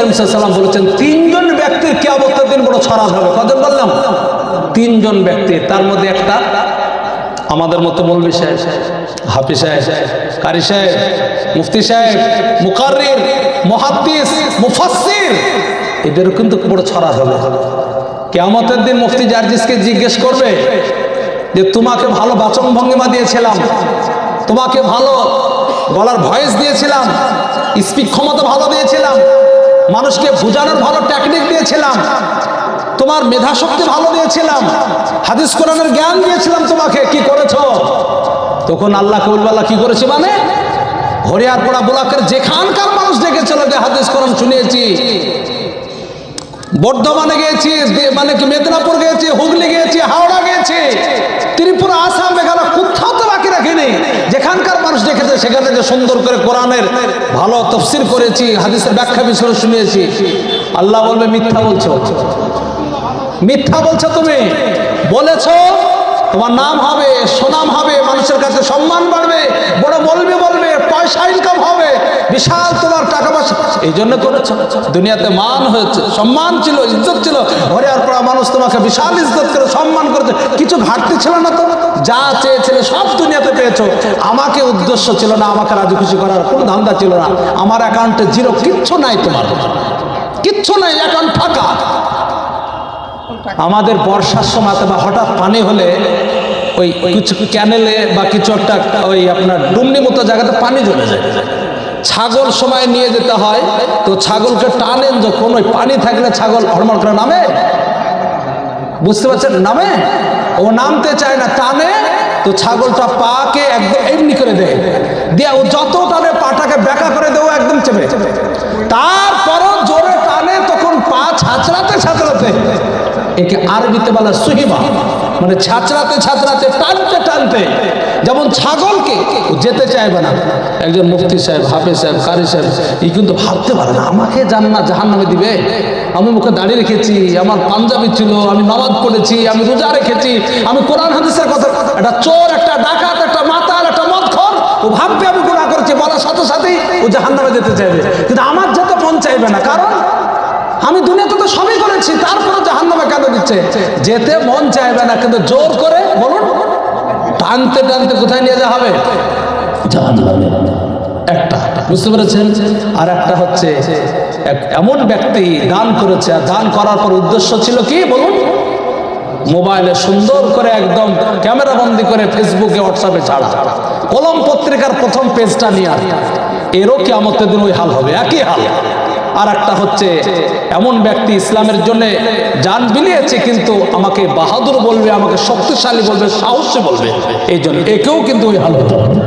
করিম সাল্লাম বলেছেন, তিনজন ব্যক্তির কেয়ামতের দিন বড় ছড়াত হবে কজন বললাম? তিনজন ব্যক্তি। তার মধ্যে একটা আমাদের মতো মৌলবী সাহেব, হাফি সাহেব, কারি সাহেব, মুফতি সাহেব, মুকাররির, মুহাদ্দিস, মুফাসসির, এদেরও কিন্তু বড় ছড়া হবে কেয়ামতের দিন মুফতি জার্জিসকে জিজ্ঞেস করবে যে, তোমাকে ভালো বাচন ভঙ্গিমা দিয়েছিলাম, তোমাকে ভালো গলার ভয়েস দিয়েছিলাম, স্পিক ক্ষমতা ভালো দিয়েছিলাম মানুষকে বোঝানোর ভালো টেকনিক দিয়েছিলাম। তোমার মেধা শক্তি ভালো দিয়েছিলাম। হাদিস কোরআনের জ্ঞান দিয়েছিলাম তোমাকে। কি করেছ? তখন আল্লাহ কবুলবাল্লাহ কি করেছে মানে? হরিয়ারপাড়া ব্লকের যেখানকার মানুষ ডেকেছিল যে হাদিস কোরআন শুনিয়েছি। বর্ধমানে গিয়েছি মানে কি মেদিনীপুর গিয়েছি, হুগলি গিয়েছি, হাওড়া গিয়েছি, ত্রিপুরা, আসাম, মেঘালয়, কোথাও বাকি রাখিনি যেখানকার মানুষ দেখেছে সেখানে যে সুন্দর করে কোরআনের ভালো তফসিল করেছি, হাদিসের ব্যাখ্যা বিষয় শুনিয়েছি। আল্লাহ বলবে, মিথ্যা বলছো। মিথ্যা বলছো তুমি। বলেছ, তোমার নাম হবে, সুনাম হবে, মানুষের কাছে সম্মান বাড়বে, বড় বলবে বলবে, পয়সা ইনকাম হবে, বিশাল তোমার এই জন্য করেছ। দুনিয়াতে মান হয়েছে, সম্মান ছিল, ইজ্জত ছিল। ঘরে আর পড়া মানুষ তোমাকে বিশাল ইজ্জত করে সম্মান করেছে। কিছু ঘাটতি ছিল না তো? যা চেয়েছিলে সব দুনিয়াতে পেয়েছ। আমাকে উদ্দেশ্য ছিল না আমাকে রাজি খুশি করার, কোনো ধান্দা ছিল না। আমার অ্যাকাউন্টে জিরো, কিচ্ছু নাই তোমার। কিচ্ছু নাই, অ্যাকাউন্ট ফাঁকা। আমাদের বর্ষার সময় বা হঠাৎ পানি হলে ওই কিছু ক্যানেলে বা কিছু একটা, ওই আপনার ডুমনি মতো জায়গাতে পানি জমে যায়। ছাগল সময় নিয়ে যেতে হয়, তো ছাগলকে টানেন যখন ওই পানি থাকলে ছাগল হরমল করে নামে। বুঝতে পারছেন? নামে। ও নামতে চায় না, টানে, তো ছাগলটা পাকে একদম এমনি করে দেয়। দিয়ে ও যত টানে, পাটাকে ব্যাকা করে দেও একদম চেপে তারপরও জোরে টানে, তখন পা ছাচড়াতে ছাচড়াতে। একে আরবিতে বলা সুহিমা। মানে ছাচড়াতে ছাচড়াতে, টানতে টানতে, যেমন ছাগলকে যেতে চাইবে না। একজন মুফতি সাহেব, হাফেজ সাহেব, কারি সাহেব এই কিন্তু ভাবতে পারে না, আমাকে জান্নাত জাহান নামে দিবে? আমি মুখে দাঁড়িয়ে রেখেছি, আমার পাঞ্জাবি ছিল, আমি নামাজ পড়েছি, আমি রোজা রেখেছি, আমি কোরআন হাদিসের কথা, একটা চোর, একটা ডাকাত, একটা মাতাল, একটা মদখর, ও ভাববে আমি গুণা করেছি, বলার সাথে সাথেই ও জাহান নামে যেতে চাইবে। কিন্তু আমার যেতে মন চাইবে না, কারণ আমি দুনিয়াতে তো সবই করেছি তারপরে জাহান নামে কেন দিচ্ছে? যেতে মন চাইবে না, কিন্তু জোর করে বলুন, টানতে টানতে কোথায় নিয়ে যাওয়া হবে? একটা, বুঝতে পেরেছেন? আর একটা হচ্ছে এমন ব্যক্তি দান করেছে, আর দান করার পর উদ্দেশ্য ছিল কি? বলুন। মোবাইলে সুন্দর করে একদম ক্যামেরা বন্দি করে ফেসবুকে, হোয়াটসঅ্যাপে ছাড়া। কলম পত্রিকার প্রথম পেজটা নিয়ে এরও কি আমতের দিন ওই হাল হবে, একই হাল। আর একটা হচ্ছে, এমন ব্যক্তি ইসলামের জন্য জান বিলিয়েছে কিন্তু আমাকে বাহাদুর বলবে, আমাকে শক্তিশালী বলবে, সাহসে বলবে। এই জন্য একেও কিন্তু ওই হাল হতে হবে